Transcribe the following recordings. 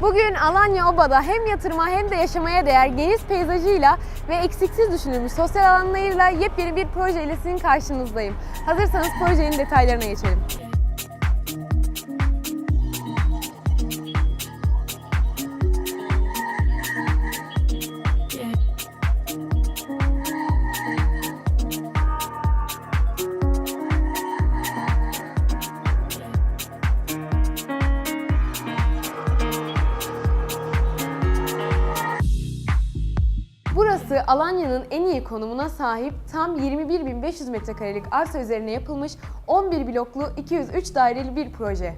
Bugün Alanya Oba'da hem yatırıma hem de yaşamaya değer geniş peyzajıyla ve eksiksiz düşünülmüş sosyal alanlarıyla yepyeni bir proje ile sizin karşınızdayım. Hazırsanız projenin detaylarına geçelim. Burası Alanya'nın en iyi konumuna sahip tam 21.500 metrekarelik arsa üzerine yapılmış 11 bloklu 203 daireli bir proje.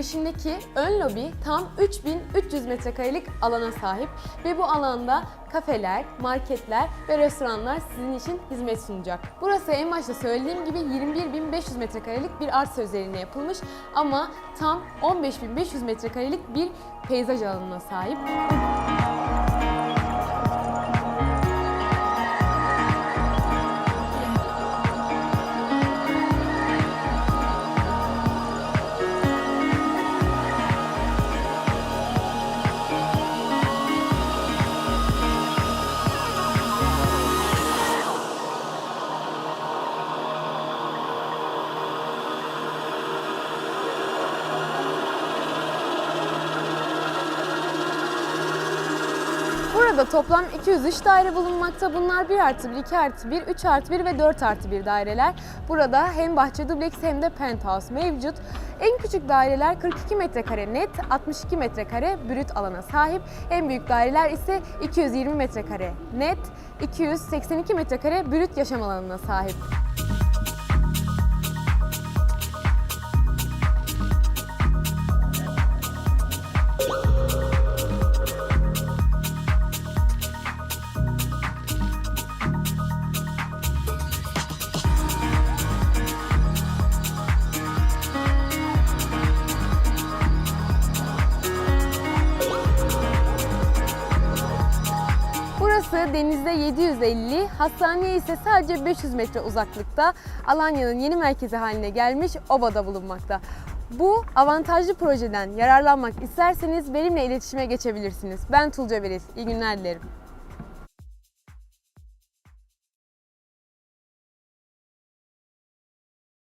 Projenin girişindeki ön lobi tam 3300 metrekarelik alana sahip ve bu alanda kafeler, marketler ve restoranlar sizin için hizmet sunacak. Burası en başta söylediğim gibi 21.500 metrekarelik bir arsa üzerine yapılmış ama tam 15.500 metrekarelik bir peyzaj alanına sahip. Burada toplam 203 daire bulunmakta. Bunlar 1 artı 1, 2 artı 1, 3 artı 1 ve 4 artı 1 daireler. Burada hem bahçe dubleks hem de penthouse mevcut. En küçük daireler 42 metrekare net, 62 metrekare brüt alana sahip. En büyük daireler ise 220 metrekare net, 282 metrekare brüt yaşam alanına sahip. Burası denizde 750, hastaneye ise sadece 500 metre uzaklıkta Alanya'nın yeni merkezi haline gelmiş Oba'da bulunmakta. Bu avantajlı projeden yararlanmak isterseniz benimle iletişime geçebilirsiniz. Ben Tulca Beriz. İyi günler dilerim.